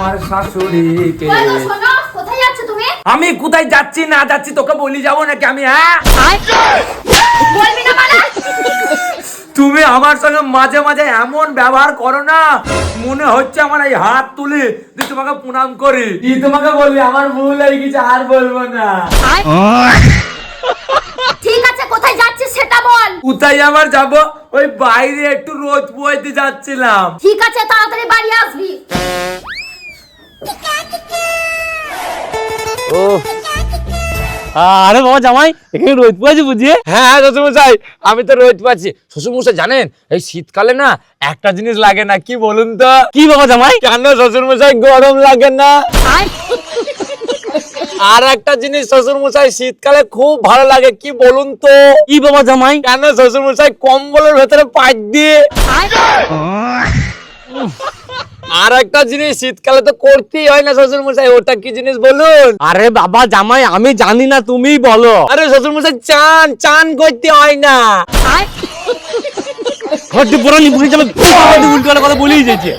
আমার শাশুড়িকে। কোথায় যাচ্ছ তুমি? আমি কোথায় যাচ্ছি না যাচ্ছি তোকে বলি যাব নাকি আমি হ্যাঁ? বলবি না মানে তুমি আমার সঙ্গে মাঝে মাঝে এমন ব্যবহার করো না মনে হচ্ছে আমার এই হাত তুলে যে তোমাকে প্রণাম করি। কি তোমাকে বলবি আমার ভুল হয়ে গেছে আর বলব না। ঠিক আছে কোথায় যাচ্ছিস সেটা বল। কোথায় আবার যাব? ওই বাইরে একটু রোদ পোয়াইতে যাচ্ছিলাম। ঠিক আছে তাড়াতাড়ি ও আরে বাবা জামাই এখানে রোদ পোয়াছে বুঝিয়ে? হ্যাঁ শ্বশুরমশাই আমি তো রোদ পাচ্ছি শ্বশুরমশাই জানেন এই শীতকালে না একটা জিনিস লাগে না কি বলুন তো? কি বাবা জামাই? কেন শ্বশুরমশাই গরম লাগে না? আর একটা জিনিস শ্বশুরমশাই শীতকালে খুব ভালো লাগে কি বলুন তো? কি বাবা জামাই? কেন শ্বশুরমশাই কম্বলের ভেতরে পাইপ দিয়ে? আর একটা জিনিস শীতকালে তো করতেই হয় না শ্বশুর মশাই ওটা কি জিনিস বলুন? আরে বাবা জামাই আমি জানি না তুমিই বলো। আরে শ্বশুর মশাই চান চান করতে হয় না। ঘরটি পুরো যাবে। কথা বলেই যেছে